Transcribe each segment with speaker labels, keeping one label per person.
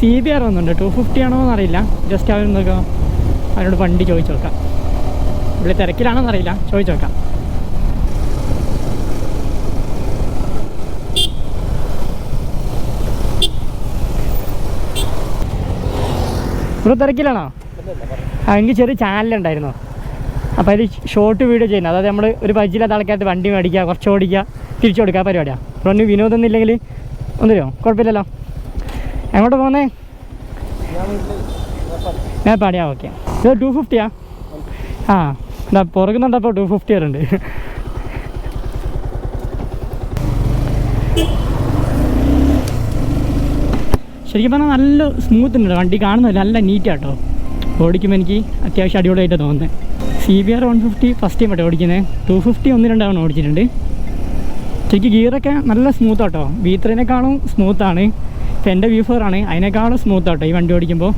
Speaker 1: C B R ഒന്നുണ്ട് two fifty ആണോ എന്നറിയില്ല. ജസ്റ്റ് അവർ നോക്കാം അവരോട് വണ്ടി ചോദിച്ചു നോക്കാം. പുള്ളി തിരക്കിലാണോ എന്നറിയില്ല ചോദിച്ചു നോക്കാം. ഇവിടെ തിരക്കിലാണോ? എനിക്ക് ചെറിയ ചാനലുണ്ടായിരുന്നു അപ്പോൾ അതിൽ ഷോർട്ട് വീഡിയോ ചെയ്യുന്നത്. അതായത് നമ്മൾ ഒരു പരിചയമില്ലാത്ത ആൾക്കാർക്ക് വണ്ടി മേടിക്കുക കുറച്ച് ഓടിക്കുക തിരിച്ചു കൊടുക്കുക പരിപാടിയാണ് അപ്പോൾ ഒന്ന് വിനോദം ഇല്ലെങ്കിൽ ഒന്നുമില്ലോ കുഴപ്പമില്ലല്ലോ? എങ്ങോട്ട് പോകുന്നേ ഞാൻ പാടിയാ ഓക്കെ ഇത് ടു ഫിഫ്റ്റിയാ ആ? എന്താ പുറകുന്നുണ്ടപ്പോൾ ടു ഫിഫ്റ്റി വരുന്നുണ്ട്. ശരിക്കും പറഞ്ഞാൽ നല്ല സ്മൂത്ത് ഉണ്ട് വണ്ടി കാണുന്നില്ല നല്ല നീറ്റ് ആട്ടോ ഓടിക്കുമ്പോൾ എനിക്ക് അത്യാവശ്യം അടിപൊളിയായിട്ട് തോന്നുന്നത് C B R one fifty first time auto ഓടിക്കുന്നത് ടു ഫിഫ്റ്റി ഒന്ന് രണ്ടാവണം ഓടിച്ചിട്ടുണ്ട്. ശരിക്കും ഗിയറൊക്കെ നല്ല സ്മൂത്താട്ടോ വി ത്രീനേക്കാളും സ്മൂത്താണ് ഇപ്പം എന്റെ വ്യൂ ഫോറാണ് അതിനേക്കാളും സ്മൂത്ത് ആട്ടോ ഈ വണ്ടി ഓടിക്കുമ്പോൾ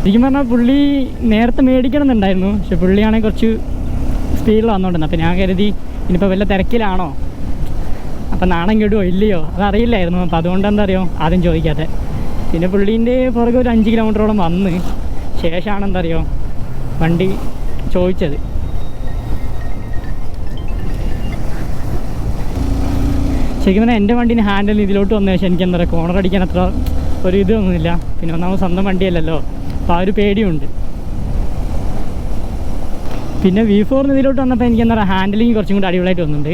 Speaker 1: ശരിക്കും പറഞ്ഞാൽ പുള്ളി നേരത്തെ മേടിക്കണം എന്നുണ്ടായിരുന്നു പക്ഷെ പുള്ളിയാണെങ്കിൽ കുറച്ച് സ്പീഡിൽ വന്നോണ്ടെന്ന് അപ്പം ഞാൻ കരുതി ഇനിയിപ്പോൾ വല്ല തിരക്കിലാണോ? അപ്പം നാണം കെടുവോ ഇല്ലയോ? അതറിയില്ലായിരുന്നു അപ്പം അതുകൊണ്ട് എന്താ അറിയോ? ആദ്യം ചോദിക്കാതെ പിന്നെ പുള്ളീന്റെ പുറകെ ഒരു അഞ്ച് കിലോമീറ്ററോളം വന്ന് ശേഷമാണ് എന്താ അറിയോ? വണ്ടി ചോദിച്ചത്. ശരിക്കും പറഞ്ഞാൽ എന്റെ വണ്ടീന്റെ ഹാൻഡിൽ ഇതിലോട്ട് വന്ന ശേഷം എനിക്ക് എന്താ പറയുക കോണർ അടിക്കാൻ അത്ര ഒരു ഇതൊന്നുമില്ല പിന്നെ ഒന്നാമത് സ്വന്തം വണ്ടിയല്ലല്ലോ. അപ്പോൾ ആ ഒരു പേടിയുണ്ട്. പിന്നെ വി ഫോറിന് ഇതിലോട്ട് വന്നപ്പോൾ എനിക്ക് എന്താ പറയുക ഹാൻഡിലിങ് കുറച്ചും കൂടി അടിപൊളിയായിട്ട് വന്നിട്ടുണ്ട്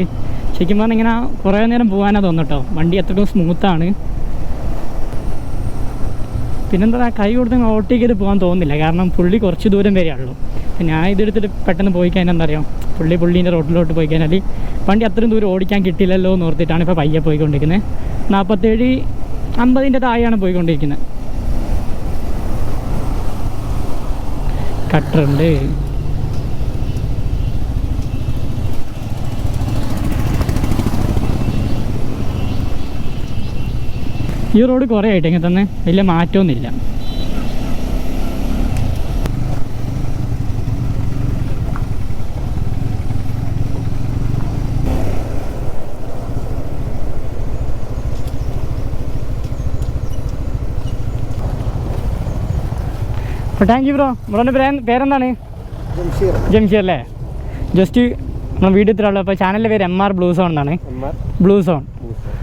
Speaker 1: ശരിക്കും പറഞ്ഞാൽ ഇങ്ങനെ കുറേ നേരം പോകാനാണ് തോന്നട്ടോ വണ്ടി അത്രയും സ്മൂത്താണ് പിന്നെന്താ പറയുക കൈ കൊടുത്ത് ഓവർടേക്ക് പോകാൻ തോന്നുന്നില്ല. കാരണം പുള്ളി കുറച്ച് ദൂരം വരെയുള്ളൂ ഞാൻ ഇതെടുത്തിട്ട് പെട്ടെന്ന് പോയി കഴിഞ്ഞാൽ എന്താ പറയുക പുള്ളി പുള്ളീന്റെ റോഡിലോട്ട് പോയി കഴിഞ്ഞാൽ വണ്ടി അത്രയും ദൂരം ഓടിക്കാൻ കിട്ടില്ലല്ലോ എന്ന് ഓർത്തിട്ടാണ് ഇപ്പോൾ പയ്യെ പോയിക്കൊണ്ടിരിക്കുന്നത് നാൽപ്പത്തേഴ് അമ്പതിന്റെ താഴെയാണ് പോയിക്കൊണ്ടിരിക്കുന്നത് കട്ടറുണ്ട്. ഈ റോഡ് കുറേ ആയിട്ട് ഇങ്ങനെ തന്നെ. വലിയ മാറ്റമൊന്നുമില്ല. താങ്ക് യു ബ്രോ ബ്രോന്റെ പേര് പേരെന്താണ്?
Speaker 2: ജംഷീർ.
Speaker 1: ജംഷി അല്ലേ? ജസ്റ്റ് നമ്മൾ വീഡിയോ ഇത്രയുള്ളൂ. അപ്പോൾ ചാനലിന്റെ പേര് എം ആർ ബ്ലൂ സോൺ എന്നാണ്. ബ്ലൂ സോൺ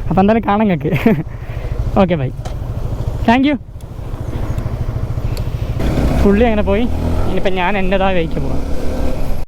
Speaker 1: അപ്പോൾ എന്തായാലും കാണാൻ കേക്ക് ഓക്കെ ബൈ താങ്ക് യു പുള്ളി അങ്ങനെ പോയി? ഇനിയിപ്പോൾ ഞാൻ എന്റെതായ വഴിക്ക് പോകാം